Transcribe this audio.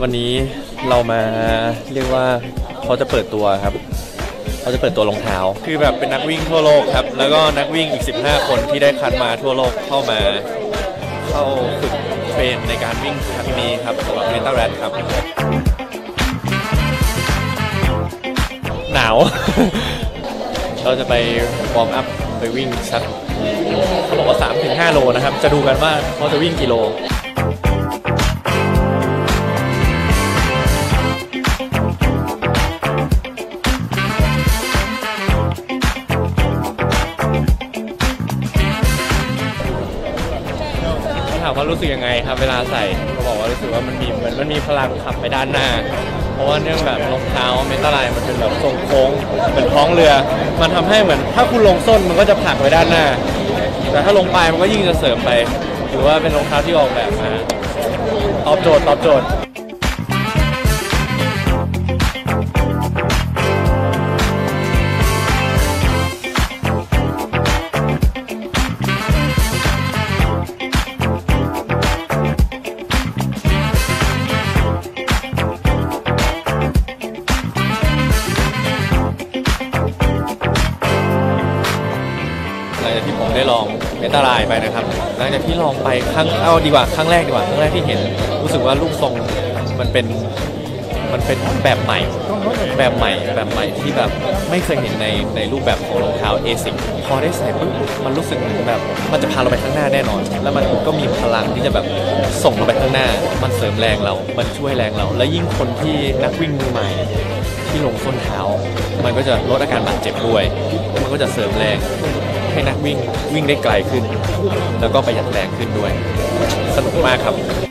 วันนี้เรามาเรียกว่าเขาจะเปิดตัวครับเขาจะเปิดตัวรองเท้า คือแบบเป็นนักวิ่งทั่วโลกครับ แล้วก็นักวิ่งอีก 15 คนที่ได้คัดมาทั่วโลกเข้ามาเข้าฝึกเทรนในการวิ่งครั้งนี้ครับสำหรับเมตาแรดครับ หนาว เราจะไปวอร์มอัพ ไปวิ่งสักเขาบอกว่า 3-5 โลนะครับ จะดูกันว่าเขาจะวิ่งกี่โลถามว่ารู้สึกยังไงครับ เวลาใส่เขาบอกว่ารู้สึกว่ามันมีเหมือนมันมีพลังขับไปด้านหน้า ราะว่าเนื่องแบบรองเท้าเมตาไลน์มันเป็นแบบทรงโค้งเหมือนท้องเรือ มันทำให้เหมือนถ้าคุณลงส้นมันก็จะผลักไปด้านหน้า แต่ถ้าลงปลายมันก็ยิ่งจะเสริมไป หรือว่าเป็นรองเท้าที่ออกแบบมาตอบโจทย์ตอบโจทย์ ลังจากที่ผมได้ลองเมตาไลน์ไปนะครับ หลังจากที่ลองไปครั้งเอาดีกว่าครั้งแรกดีกว่าครั้งแรกที่เห็น รู้สึกว่ารูปทรงมันเป็นมันเป็นแบบใหม่ แบบใหม่แบบใหม่ที่แบบไม่เคยเห็นในในรูปแบบของรองเท้าเอซิพอได้ใส่ปุ๊บมันรู้สึกเหมือนแบบมันจะพาเราไปข้างหน้าแน่นอน แล้วมันก็มีพลังที่จะแบบส่งเราไปข้างหน้า มันเสริมแรงเรา มันช่วยแรงเรา และยิ่งคนที่นักวิ่งมือใหม่ที่ลงส้นเท้า มันก็จะลดอาการบาดเจ็บด้วย มันก็จะเสริมแรง ให้นักวิ่งวิ่งได้ไกลขึ้น แล้วก็ประหยัดแรงขึ้นด้วย สนุกมากครับ